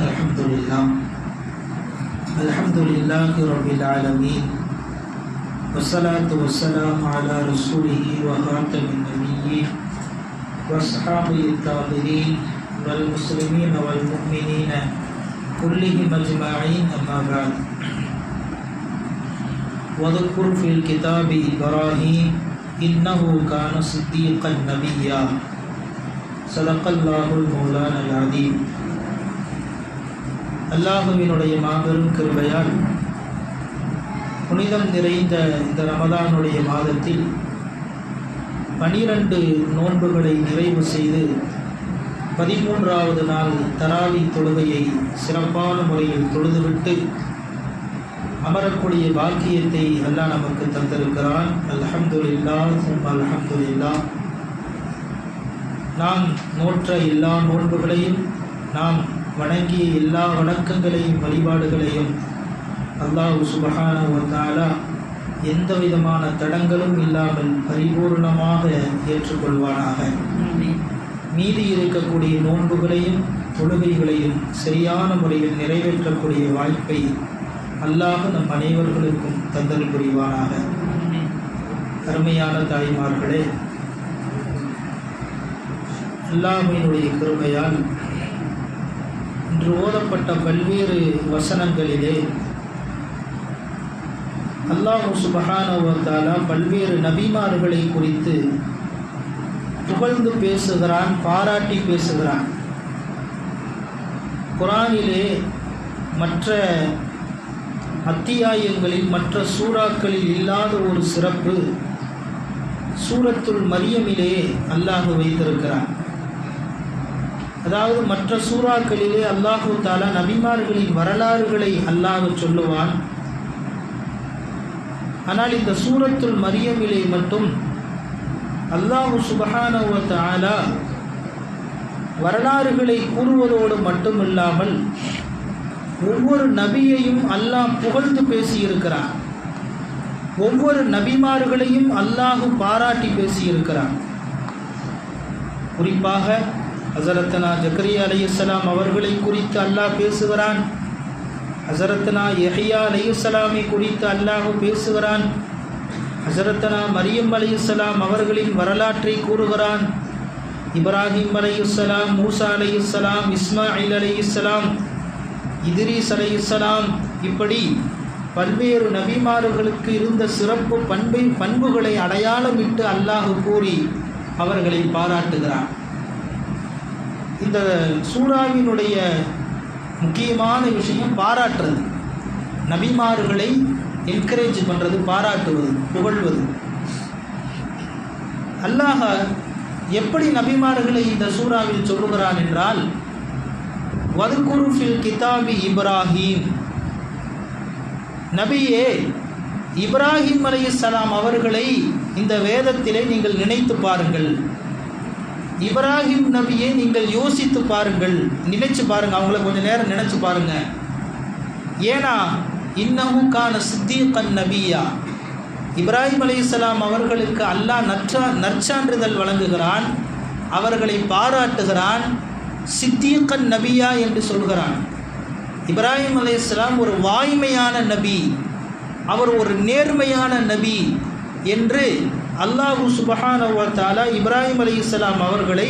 الحمد لله الحمد لله رب العالمین وسلاۃ وسلم علی رسول وخاتم النبیین وصحاب الطابرین والمسلمين والمؤمنين كلهم اجمعین أما بعد. وذكر في الكتاب إبراهيم إنه كان صديقا نبيا صدق الله المولانا العظيم அல்லாஹுவினுடைய மாபெரும் கிருபையால் புனிதம் நிறைந்த இந்த ரமதானுடைய மாதத்தில் பனிரெண்டு நோன்புகளை நிறைவு செய்து பதிமூன்றாவது நாள் தராவி தொழுகையை சிறப்பான முறையில் தொழுதுவிட்டு அமரக்கூடிய பாக்கியத்தை அல்லா நமக்கு தந்திருக்கிறான். அல்ஹம்துலில்லா சும் அல்ஹம்துலில்லா நாம் நோற்ற எல்லா நோன்புகளையும் நாம் வணங்கிய எல்லா வணக்கங்களையும் வழிபாடுகளையும் அல்லாஹ் சுபஹான வந்தாலா எந்த விதமான தடங்களும் இல்லாமல் பரிபூர்ணமாக ஏற்றுக்கொள்வானாக. மீதி இருக்கக்கூடிய நோன்புகளையும் தொழுகைகளையும் சரியான முறையில் நிறைவேற்றக்கூடிய வாய்ப்பை அல்லாஹ் நம் அனைவர்களுக்கும் தந்தல் புரிவானாக. அருமையான தாய்மார்களே அல்லாஹினுடைய கிருபையால் இன்று ஓதப்பட்ட பல்வேறு வசனங்களிலே அல்லாஹு சுபஹானவத்தாலா பல்வேறு நபிமார்களை குறித்து புகழ்ந்து பேசுகிறான் பாராட்டி பேசுகிறான். குரானிலே மற்ற அத்தியாயங்களில் மற்ற சூறாக்களில் இல்லாத ஒரு சிறப்பு சூரத்துள் மரியமிலே அல்லாஹ் வைத்திருக்கிறான். அதாவது மற்ற சூறாக்களிலே அல்லாஹு தாலா நபிமார்களின் வரலாறுகளை அல்லாஹ் சொல்லுவான். ஆனால் இந்த சூரத்துள் மரியமிலே மட்டும் அல்லாஹு சுபஹானவ தாலா வரலாறுகளை கூறுவதோடு மட்டுமில்லாமல் ஒவ்வொரு நபியையும் அல்லாஹ் புகழ்ந்து பேசியிருக்கிறான். ஒவ்வொரு நபிமார்களையும் அல்லாஹு பாராட்டி பேசியிருக்கிறான். குறிப்பாக ஹசரத்னா ஜக்கரியா அலையுசலாம் அவர்களை குறித்து அல்லாஹ் பேசுகிறான். ஹசரத்தனா யஹியா அலையுசலாமை குறித்து அல்லாஹ் பேசுகிறான். ஹசரத்னா மரியம் அலையுசலாம் அவர்களின் வரலாற்றை கூறுகிறான். இப்ராஹிம் அலையுசலாம் மூசா அலையுசலாம் இஸ்மாயில் அலையுசலாம் இதிரீஸ் அலையுசலாம் இப்படி பல்வேறு நபிமார்களுக்கு இருந்த சிறப்பு பண்பை பண்புகளை அடையாளமிட்டு அல்லாஹ் கூறி அவர்களை பாராட்டுகிறான். இந்த சூறாவினுடைய முக்கியமான விஷயம் பாராட்டுறது. நபிமார்களை என்கரேஜ் பண்ணுறது பாராட்டுவது புகழ்வது. அல்லாஹ எப்படி நபிமார்களை இந்த சூறாவில் சொல்லுகிறான் என்றால் வதுகுருஃபில் கிதாபி இப்ராஹீம். நபியே இப்ராஹிம் அலையுசலாம் அவர்களை இந்த வேதத்திலே நீங்கள் நினைத்து பாருங்கள். இப்ராஹிம் நபியை நீங்கள் யோசித்து பாருங்கள் நினைச்சு பாருங்க அவங்கள கொஞ்சம் நேரம் நினைச்சு பாருங்க. ஏன்னா இன்னமும் கான சித்தீக்கன் நபியா. இப்ராஹிம் அலையுசலாம் அவர்களுக்கு அல்லாஹ் நற்றா நற்சான்றிதழ் வழங்குகிறான் அவர்களை பாராட்டுகிறான் சித்தீகன் நபியா என்று சொல்கிறான். இப்ராஹிம் அலையாம் ஒரு வாய்மையான நபி அவர் ஒரு நேர்மையான நபி என்று அல்லாஹு சுபஹானவத்தாலா இப்ராஹிம் அலி இஸ்லாம் அவர்களை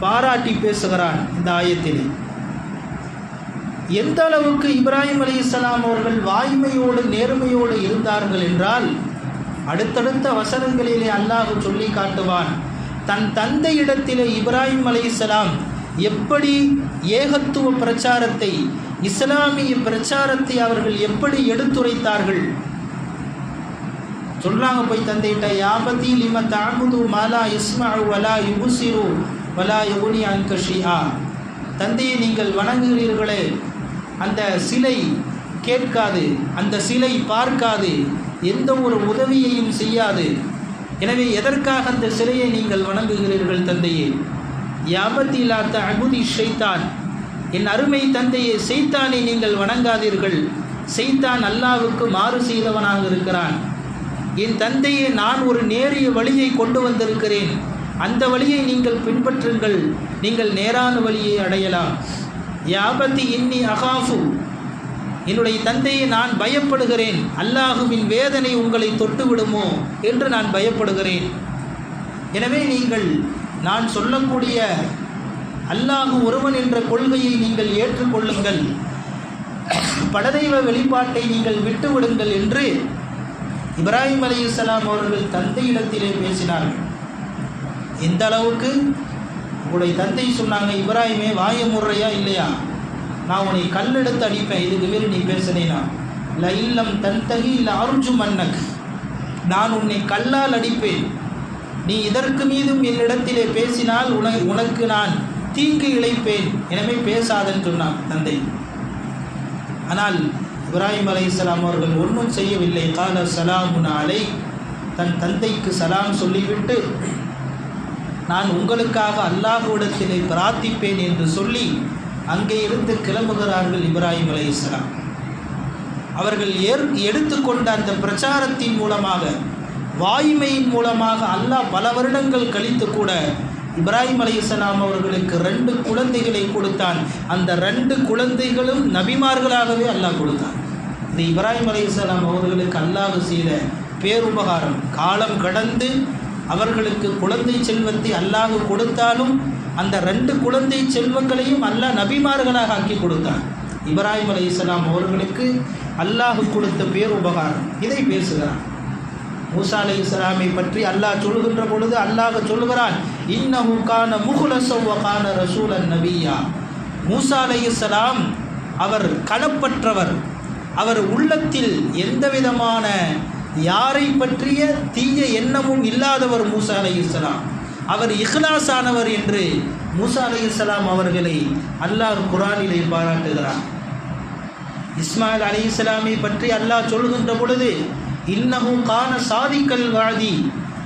பாராட்டி பேசுகிறான் இந்த ஆயத்திலே. எந்த அளவுக்கு இப்ராஹிம் அலி இஸ்லாம் அவர்கள் வாய்மையோடு நேர்மையோடு இருந்தார்கள் என்றால் அடுத்தடுத்த வசனங்களிலே அல்லாஹு சொல்லி காட்டுவான் தன் தந்தையிடத்திலே இப்ராஹிம் அலி இஸ்லாம் எப்படி ஏகத்துவ பிரச்சாரத்தை இஸ்லாமிய பிரச்சாரத்தை அவர்கள் எப்படி எடுத்துரைத்தார்கள் சொல்கிறாங்க போய் தந்தைகிட்ட யாபதி லிம தாமுது மலா இஸ்மா வலா யுபுசிரு வலா யுகுனி அன்கஷியா தந்தையை நீங்கள் வணங்குகிறீர்களே அந்த சிலை கேட்காது அந்த சிலை பார்க்காது எந்த ஒரு உதவியையும் செய்யாது. எனவே எதற்காக அந்த சிலையை நீங்கள் வணங்குகிறீர்கள் தந்தையே? யாபத்திலாத்த அகுதி ஷைத்தான் என் அருமை தந்தையை செய்தானை நீங்கள் வணங்காதீர்கள். செய்தான் அல்லாவுக்கு மாறு செய்தவனாக இருக்கிறான். என் தந்தையை நான் ஒரு நேரிய வழியை கொண்டு வந்திருக்கிறேன். அந்த வழியை நீங்கள் பின்பற்றுங்கள். நீங்கள் நேரான வழியை அடையலாம். யாபத்தி இன்னி அகாஃபு. என்னுடைய தந்தையை நான் பயப்படுகிறேன். அல்லாஹுவின் வேதனை உங்களை தொட்டு விடுமோ என்று நான் பயப்படுகிறேன். எனவே நீங்கள் நான் சொல்லக்கூடிய அல்லாஹு ஒருவன் என்ற கொள்கையை நீங்கள் ஏற்றுக்கொள்ளுங்கள். படதெய்வ வெளிப்பாட்டை நீங்கள் விட்டுவிடுங்கள் என்று இப்ராஹிம் அலையுஸ்ஸலாம் அவர்கள் தந்தையிடத்திலே பேசினார்கள். எந்த அளவுக்கு? உங்களுடைய தந்தை சொன்னாங்க இப்ராஹிமே வாய முறையா இல்லையா? நான் உன்னை கல்லெடுத்து அடிப்பேன். இதுக்கு வேறு நீ பேசுனேனா இல்லை இல்லம் தந்தகி இல்லை அருஞ்சு மன்னக் நான் உன்னை கல்லால் அடிப்பேன். நீ இதற்கு மீதும் என்னிடத்திலே பேசினால் உன உனக்கு நான் தீங்கு இழைப்பேன். எனவே பேசாதன்னு சொன்னான் தந்தை. ஆனால் இப்ராஹிம் அலைஹிஸ்ஸலாம் அவர்கள் ஒன்றும் செய்யவில்லை. கால சலாமுன் அலை தன் தந்தைக்கு சலாம் சொல்லிவிட்டு நான் உங்களுக்காக அல்லாஹூடத்திலே பிரார்த்திப்பேன் என்று சொல்லி அங்கே இருந்து கிளம்புகிறார்கள் இப்ராஹிம் அலைஹிஸ்ஸலாம் அவர்கள் ஏற் எடுத்துக்கொண்ட அந்த பிரச்சாரத்தின் மூலமாக வாய்மையின் மூலமாக அல்லாஹ் பல வருடங்கள் கழித்து கூட இப்ராஹிம் அலைஹிஸ்ஸலாம் அவர்களுக்கு ரெண்டு குழந்தைகளை கொடுத்தான். அந்த ரெண்டு குழந்தைகளும் நபிமார்களாகவே அல்லாஹ் கொடுத்தான். இந்த இப்ராஹிம் அலையாம் அவர்களுக்கு அல்லாஹ் செய்த பேருபகாரம். காலம் கடந்து அவர்களுக்கு குழந்தை செல்வத்தை அல்லாஹ் கொடுத்தாலும் அந்த ரெண்டு குழந்தை செல்வங்களையும் அல்லாஹ் நபிமார்களாக ஆக்கி கொடுத்தார் இப்ராஹிம் அலைஹிஸ்ஸலாம் அவர்களுக்கு அல்லாஹ் கொடுத்த பேருபகாரம். இதை பேசுகிறான். மூசா அலி இஸ்லாமை பற்றி அல்லாஹ் சொல்லுகின்ற பொழுது அல்லாஹ் சொல்கிறான் இன்னமுக்கான கான ரசூலன் நபியா. மூசா அலி இஸ்லாம் அவர் களப்பற்றவர் அவர் உள்ளத்தில் எந்த விதமான யாரை பற்றிய தீய எண்ணமும் இல்லாதவர் மூசா அலை இஸ்லாம் அவர் இஹ்லாஸானவர் என்று மூசா அலை இஸ்லாம் அவர்களை அல்லாஹ் குரானிலே பாராட்டுகிறார் இஸ்மாயில் அலி இஸ்லாமை பற்றி அல்லாஹ் சொல்லுகின்ற பொழுது இன்னமும் கான சாதிக்கல் வாதி.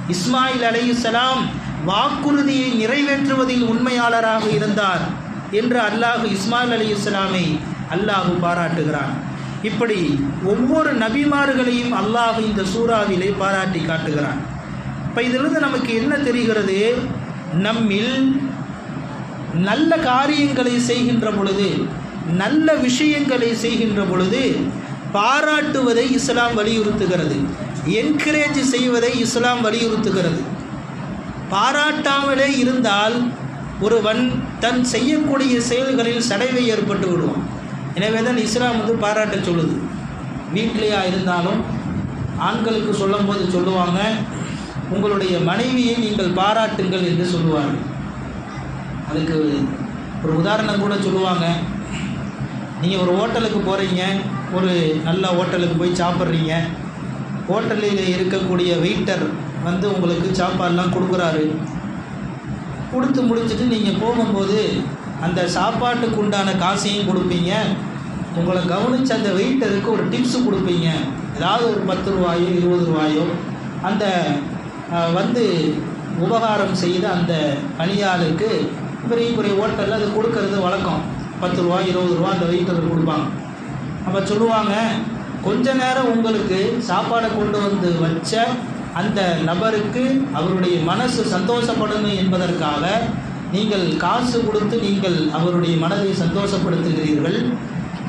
இஸ்மாயில் அலையுசலாம் வாக்குறுதியை நிறைவேற்றுவதில் உண்மையாளராக இருந்தார் என்று அல்லாஹு இஸ்மாயில் அலி இஸ்லாமை அல்லாஹு பாராட்டுகிறான். இப்படி ஒவ்வொரு நபிமார்களையும் அல்லாஹ் இந்த சூறாவிலே பாராட்டி காட்டுகிறான். இப்போ இதிலிருந்து நமக்கு என்ன தெரிகிறது? நம்மில் நல்ல காரியங்களை செய்கின்ற பொழுது நல்ல விஷயங்களை செய்கின்ற பொழுது பாராட்டுவதை இஸ்லாம் வலியுறுத்துகிறது. என்கரேஜ் செய்வதை இஸ்லாம் வலியுறுத்துகிறது. பாராட்டாமலே இருந்தால் ஒருவன் தன் செய்யக்கூடிய செயல்களில் சடைவை ஏற்பட்டு விடுவான். எனவே தான் இஸ்லாம் வந்து பாராட்ட சொல்லுது. வீட்டிலேயா இருந்தாலும் ஆண்களுக்கு சொல்லும்போது சொல்லுவாங்க உங்களுடைய மனைவியை நீங்கள் பாராட்டுங்கள் என்று சொல்லுவார்கள். அதுக்கு ஒரு உதாரணம் கூட சொல்லுவாங்க. நீங்கள் ஒரு ஹோட்டலுக்கு போகிறீங்க ஒரு நல்ல ஹோட்டலுக்கு போய் சாப்பிட்றீங்க. ஹோட்டலில் இருக்கக்கூடிய வெயிட்டர் வந்து உங்களுக்கு சாப்பாடெலாம் கொடுக்குறாரு. கொடுத்து முடிச்சுட்டு நீங்கள் போகும்போது அந்த சாப்பாட்டுக்கு உண்டான காசையும் கொடுப்பீங்க. உங்களை கவனித்து அந்த வெயிட்டருக்கு ஒரு டிப்ஸு கொடுப்பீங்க. ஏதாவது ஒரு பத்து ரூபாயோ இருபது ரூபாயோ அந்த வந்து உபகாரம் செய்த அந்த பணியாளருக்கு பெரிய பெரிய ஹோட்டலில் அது கொடுக்கறது வழக்கம். பத்து ரூபா இருபது ரூபா அந்த வெயிட்டருக்கு கொடுப்பாங்க. அப்போ சொல்லுவாங்க கொஞ்ச நேரம் உங்களுக்கு சாப்பாடை கொண்டு வந்து வச்ச அந்த நபருக்கு அவருடைய மனசு சந்தோஷப்படணும் என்பதற்காக நீங்கள் காசு கொடுத்து நீங்கள் அவருடைய மனதை சந்தோஷப்படுத்துகிறீர்கள்.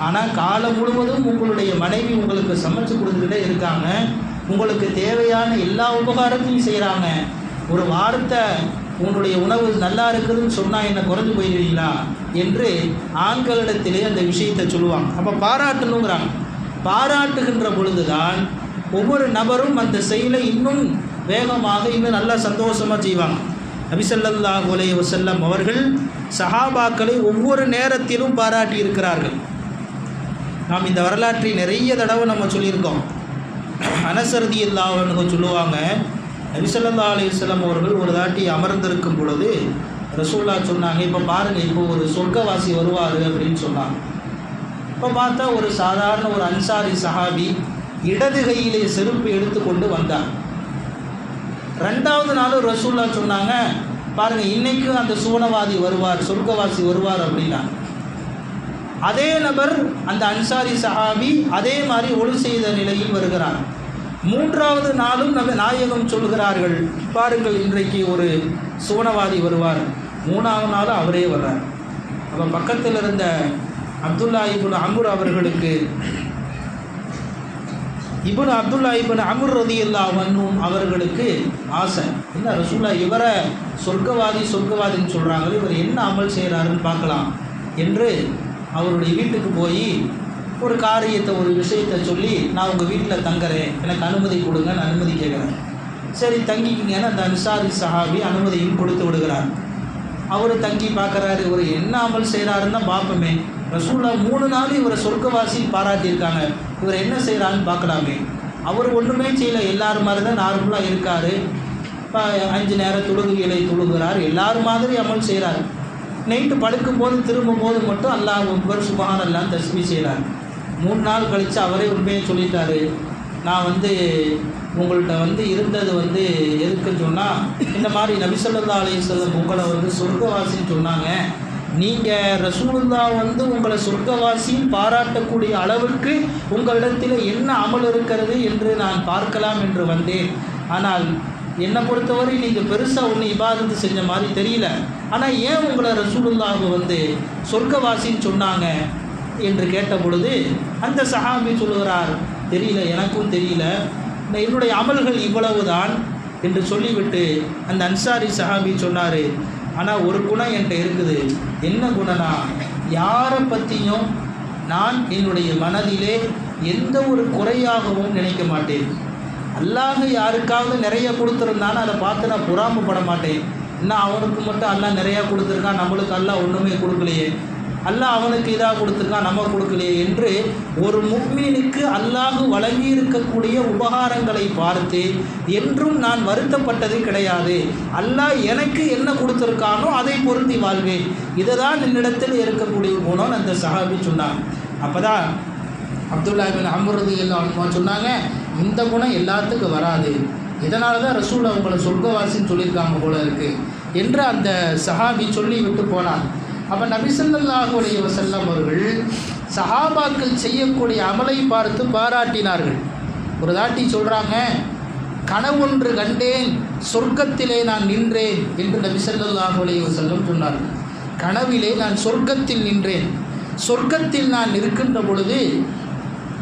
ஆனால் காலம் முழுவதும் உங்களுடைய மனைவி உங்களுக்கு சமைச்சு கொடுத்துக்கிட்டே இருக்காங்க. உங்களுக்கு தேவையான எல்லா உபகாரத்தையும் செய்கிறாங்க ஒரு வார்த்தை உன்னுடைய உணவு நல்லா இருக்குதுன்னு சொன்னால் என்ன குறைஞ்சு போயிடுவீங்களா? என்று ஆண்களிடத்திலே அந்த விஷயத்தை சொல்லுவாங்க. அப்போ பாராட்டணுங்கிறாங்க. பாராட்டுகின்ற பொழுதுதான் ஒவ்வொரு நபரும் அந்த செயலை இன்னும் வேகமாக இன்னும் நல்லா சந்தோஷமாக செய்வாங்க. நபிசல்லாஹு அலைஹி வசல்லம் அவர்கள் சஹாபாக்களை ஒவ்வொரு நேரத்திலும் பாராட்டி இருக்கிறார்கள். நாம் இந்த வரலாற்றை நிறைய தடவை நம்ம சொல்லியிருக்கோம். அனசரதி இல்லாதவனுக்கு சொல்லுவாங்க நபிசல்லா அலையம் அவர்கள் ஒரு தாட்டி அமர்ந்திருக்கும் பொழுது ரசூல்லா சொன்னாங்க இப்போ பாருங்கள் இப்போ ஒரு சொர்க்கவாசி வருவார் அப்படின்னு சொன்னாங்க. இப்போ பார்த்தா ஒரு சாதாரண ஒரு அன்சாரி சஹாபி இடது கையிலே செருப்பு எடுத்துக்கொண்டு வந்தார் ரெண்டாவது நாள் ரசூல்லா சொன்னாங்க பாருங்க இன்னைக்கும் அந்த சுவனவாதி வருவார் சொர்க்கவாசி வருவார் அப்படின்னா. அதே நபர் அந்த அன்சாரி சஹாபி அதே மாதிரி ஒளி செய்த நிலையில் வருகிறார். மூன்றாவது நாளும் நம்ம நாயகம் சொல்கிறார்கள் பாருங்கள் இன்றைக்கு ஒரு சுவனவாதி வருவார். மூணாவது நாளும் அவரே வர்றார். அப்போ பக்கத்தில் இருந்த அப்துல்லா இபுன் அமுர் அவர்களுக்கு இபுன் அப்துல்லா இபுன் அமுர் ரதி அல்லா வன்னும் அவர்களுக்கு ஆசை. என்ன ரசூல்லா இவரை சொர்க்கவாதி சொர்க்கவாதின்னு சொல்கிறாங்களே இவர் என்ன அமல் செய்கிறாருன்னு பார்க்கலாம் என்று அவருடைய வீட்டுக்கு போய் ஒரு காரியத்தை ஒரு விஷயத்தை சொல்லி நான் உங்கள் வீட்டில் தங்குறேன் எனக்கு அனுமதி கொடுங்கன்னு அனுமதி கேட்குறேன் சரி தங்கிக்கிங்கன்னு அந்த அன்சாரி சஹாபி அனுமதியும் கொடுத்து விடுகிறார். அவர் தங்கி பார்க்குறாரு. இவர் என்ன அமல் செய்கிறாருன்னு தான் பார்ப்போமே ரசூலா மூணு நாள் இவரை சொர்க்கவாசி பாராட்டியிருக்காங்க. இவர் என்ன செய்கிறாருன்னு பார்க்கலாமே. அவர் ஒன்றுமே செய்யலை. எல்லாரும் மாதிரி தான் நார்மலாக இருக்கார் அஞ்சு நேரம் தொழுகைகளை தொழுகிறார் எல்லாரும் மாதிரி அமல் செய்கிறார் நைட்டு படுக்கும் போது திரும்பும் போது மட்டும் அல்லாஹ் அக்பர் சுபஹான் அல்லான்னு தஸ்மி செய்கிறார் மூணு நாள் கழித்து அவரே உண்மையை சொல்லிட்டாரு. நான் வந்து உங்கள்கிட்ட வந்து இருந்தது வந்து எதுக்குன்னு சொன்னால் இந்த மாதிரி நபிசல்லா அலிஸ்லம் உங்களை வந்து சொர்க்கவாசின்னு சொன்னாங்க. நீங்கள் ரசூலுல்லா வந்து உங்களை சொர்க்கவாசின்னு பாராட்டக்கூடிய அளவுக்கு உங்களிடத்தில் என்ன அமல் இருக்கிறது என்று நான் பார்க்கலாம் என்று வந்தேன். ஆனால் என்னை பொறுத்தவரை நீங்கள் பெருசாக ஒன்று இபாதத்து செஞ்ச மாதிரி தெரியல. ஆனால் ஏன் உங்களை ரசூலுல்லாஹ் வந்து சொர்க்கவாசின்னு சொன்னாங்க என்று கேட்ட பொழுது அந்த சஹாபி சொல்லுகிறார் தெரியல எனக்கும் தெரியல. என்னுடைய அமல்கள் இவ்வளவுதான் என்று சொல்லிவிட்டு அந்த அன்சாரி சஹாபி சொன்னார் ஆனால் ஒரு குணம் என்கிட்ட இருக்குது. என்ன குணனா? யாரை பற்றியும் நான் என்னுடைய மனதிலே எந்த ஒரு குறையாகவும் நினைக்க மாட்டேன். அல்லாஹ் யாருக்காவது நிறைய கொடுத்துருந்தானே அதை பார்த்து நான் பொறாமப்பட மாட்டேன். இன்னும் அவனுக்கு மட்டும் அல்லா நிறையா கொடுத்துருக்கான் நம்மளுக்கு அல்லா ஒன்றுமே கொடுக்கலையே. அல்லாஹ் அவனுக்கு இதாக கொடுத்துருக்கான் நம்ம கொடுக்கலையே என்று ஒரு முக்மீனுக்கு அல்லாஹ் வழங்கி இருக்கக்கூடிய உபகாரங்களை பார்த்து என்றும் நான் வருத்தப்பட்டது கிடையாது. அல்லாஹ் எனக்கு என்ன கொடுத்துருக்கானோ அதை பொருந்தி வாழ்வேன் இதை தான் என்னிடத்தில் இருக்கக்கூடிய குணம் அந்த சஹாபி சொன்னான் அப்போ தான் அப்துல்லா பின் அம்ருது எல்லாம் சொன்னாங்க இந்த குணம் எல்லாத்துக்கும் வராது. இதனால தான் ரசூல் அவங்கள சொர்க்கவாசின்னு சொல்லியிருக்காங்க போல இருக்கு. என்று அந்த சஹாபி சொல்லி விட்டு போனான். அப்போ நபிசல்லாஹு அலைஹி செல்லம் அவர்கள் சஹாபாக்கள் செய்யக்கூடிய அமலை பார்த்து பாராட்டினார்கள். ஒரு தாட்டி சொல்கிறாங்க கனவொன்று கண்டேன் சொர்க்கத்திலே நான் நின்றேன் என்று நபிசல்லாஹு அலைஹி வஸல்லம் சொன்னார்கள். கனவிலே நான் சொர்க்கத்தில் நின்றேன். சொர்க்கத்தில் நான் இருக்கின்ற பொழுது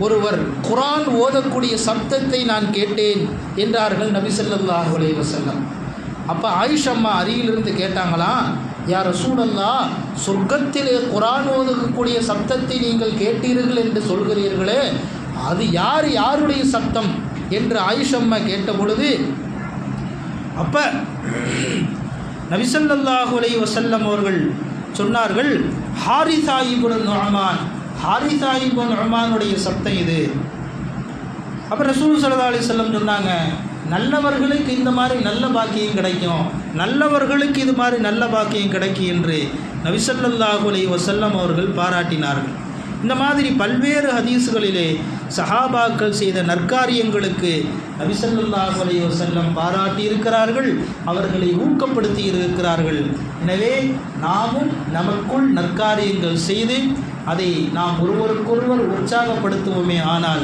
ஒருவர் குரான் ஓதக்கூடிய சப்தத்தை நான் கேட்டேன் என்றார்கள் நபி ஸல்லல்லாஹு அலைஹி வஸல்லம். அப்போ ஆயிஷம்மா அருகிலிருந்து கேட்டாங்களாம் யார் சூழல்லா சொர்க்கத்திலே குரான் ஓதக்கூடிய சப்தத்தை நீங்கள் கேட்டீர்கள் என்று சொல்கிறீர்களே அது யார் யாருடைய சப்தம் என்று ஆயுஷம்மா கேட்ட பொழுது அப்போ நபிசல்லாஹு அலைஹி வஸல்லம் அவர்கள் சொன்னார்கள் ஹாரி இப்னு நுஅமான் ஹாரி இப்னு நுஅமானுடைய சப்தம் இது. அப்போ ரசூல் சல்லா அலிசல்லம் சொன்னாங்க நல்லவர்களுக்கு இந்த மாதிரி நல்ல பாக்கியம் கிடைக்கும். நல்லவர்களுக்கு இது மாதிரி நல்ல பாக்கியம் கிடைக்கும் என்று நபிசல்லாஹு வசல்லம் அவர்கள் பாராட்டினார்கள். இந்த மாதிரி பல்வேறு ஹதீஸுகளிலே சஹாபாக்கள் செய்த நற்காரியங்களுக்கு நபிசல்லாஹு வசல்லம் வஸல்லம் பாராட்டி இருக்கிறார்கள் அவர்களை ஊக்கப்படுத்தி இருக்கிறார்கள். எனவே நாமும் நமக்குள் நற்காரியங்கள் செய்து அதை நாம் ஒருவருக்கொருவர் உற்சாகப்படுத்துவோமே ஆனால்